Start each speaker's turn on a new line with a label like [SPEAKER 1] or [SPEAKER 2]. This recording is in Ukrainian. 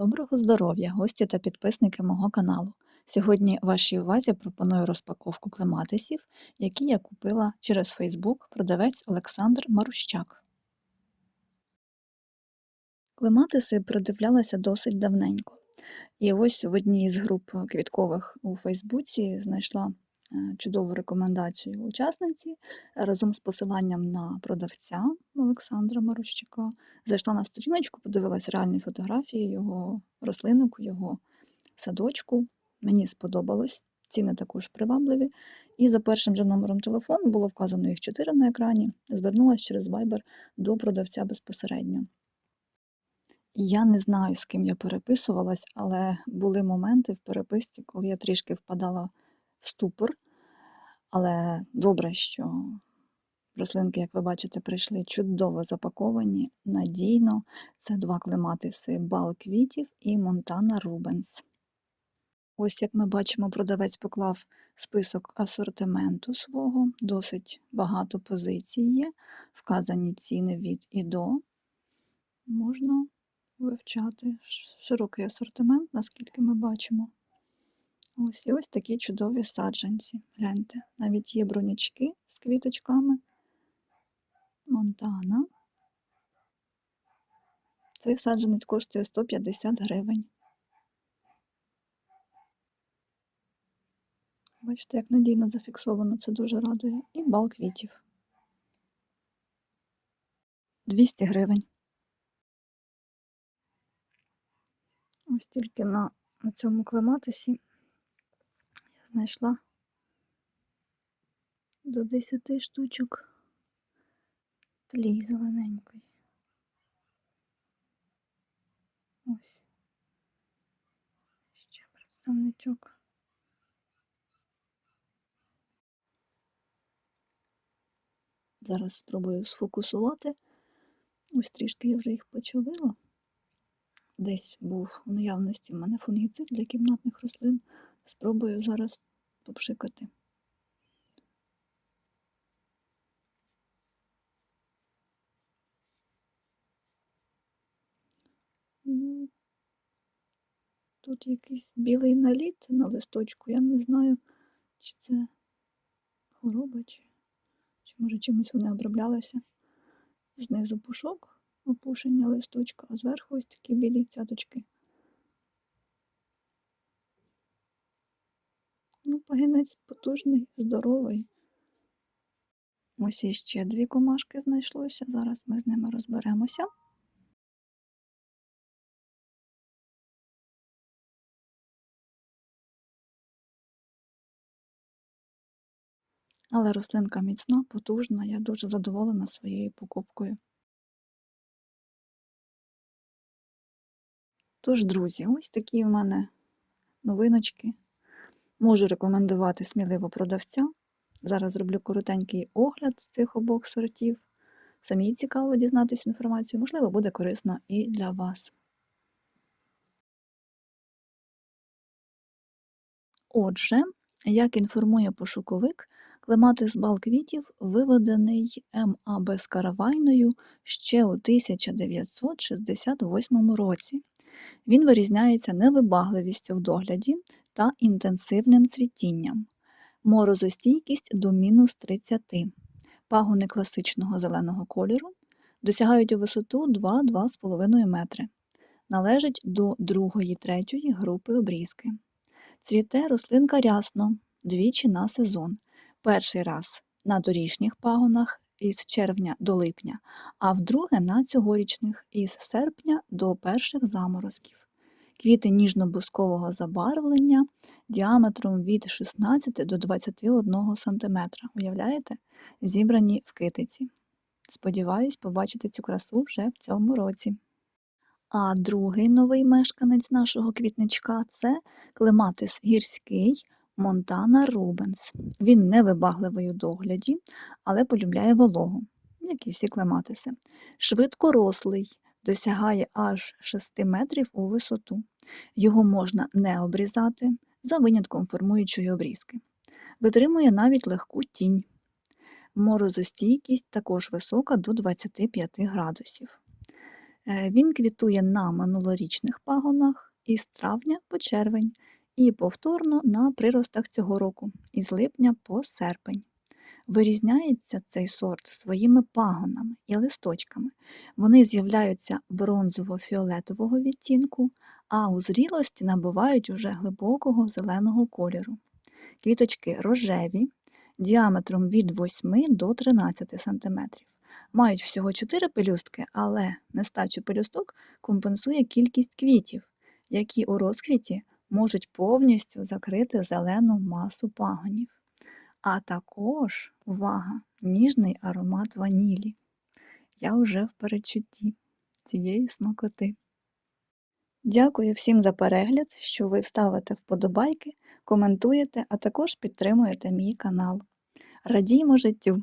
[SPEAKER 1] Доброго здоров'я, гості та підписники мого каналу. Сьогодні вашій увазі пропоную розпаковку клематисів, які я купила через Фейсбук продавець Олександр Марущак. Клематиси придивлялася досить давненько. І ось в одній з груп квіткових у Фейсбуці знайшла чудову рекомендацію учасниці разом з посиланням на продавця Олександра Марущака. Зайшла на сторіночку, подивилась реальні фотографії його рослинок, його садочку. Мені сподобалось, ціни також привабливі. І за першим же номером телефону було вказано їх чотири на екрані. Звернулася через Viber до продавця безпосередньо. Я не знаю, з ким я переписувалась, але були моменти в переписці, коли я трішки впадала ступор. Але добре, що рослинки, як ви бачите, прийшли чудово запаковані, надійно. Це два клематиси бал квітів і Монтана Рубенс. Ось, як ми бачимо, продавець поклав список асортименту свого, досить багато позицій є, вказані ціни від і до. Можна вивчати широкий асортимент, наскільки ми бачимо. Ось і ось такі чудові саджанці. Гляньте, навіть є бронячки з квіточками. Монтана. Цей саджанець коштує 150 гривень. Бачите, як надійно зафіксовано, це дуже радує. І бал квітів. 200 гривень. Ось тільки на, на цьому клематисі знайшла до 10 штучок тлій зелененької. Ось. Ще представничок. Зараз спробую сфокусувати. Ось трішки я вже їх почавила. Десь був у наявності в мене фунгіцид для кімнатних рослин. Спробую зараз попшикати. Ну, тут якийсь білий наліт на листочку. Я не знаю, чи це хвороба, чи, чи може чимось вони оброблялися. Знизу пушок, опушення листочка, а зверху ось такі білі цяточки. Ну, пагінець потужний, здоровий. Ось іще дві комашки знайшлося. Зараз ми з ними розберемося. Але рослинка міцна, потужна, я дуже задоволена своєю покупкою. Тож, друзі, ось такі в мене новиночки. Можу рекомендувати сміливо продавця. Зараз зроблю коротенький огляд з цих обох сортів. Самі цікаво дізнатися інформацію, можливо, буде корисно і для вас. Отже, як інформує пошуковик, клематис бал квітів виведений М.А. Безкаравайною ще у 1968 році. Він вирізняється невибагливістю в догляді та інтенсивним цвітінням, морозостійкість до мінус 30, пагони класичного зеленого кольору, досягають у висоту 2-2,5 метри, належить до другої-третьої групи обрізки. Цвіте рослинка рясно, двічі на сезон. Перший раз на доріжніх пагонах із червня до липня, а вдруге на цьогорічних із серпня до перших заморозків. Квіти ніжно-бускового забарвлення діаметром від 16 до 21 см. Уявляєте? Зібрані в китиці. Сподіваюсь, побачити цю красу вже в цьому році. А другий новий мешканець нашого квітничка це клематис гірський Монтана Рубенс. Він невибагливий у догляді, але полюбляє вологу, як і всі клематиси. Швидкорослий, досягає аж 6 метрів у висоту. Його можна не обрізати за винятком формуючої обрізки. Витримує навіть легку тінь. Морозостійкість також висока до 25 градусів. Е, Він квітує на минулорічних пагонах із травня по червень і повторно на приростах цього року із липня по серпень. Вирізняється цей сорт своїми пагонами і листочками. Вони з'являються бронзово-фіолетового відтінку, а у зрілості набувають уже глибокого зеленого кольору. Квіточки рожеві, діаметром від 8 до 13 см. Мають всього 4 пелюстки, але нестачу пелюсток компенсує кількість квітів, які у розквіті можуть повністю закрити зелену масу пагонів. А також, увага, ніжний аромат ванілі. Я вже в передчутті цієї смакоти. Дякую всім за перегляд, що ви ставите вподобайки, коментуєте, а також підтримуєте мій канал. Радіймо життю!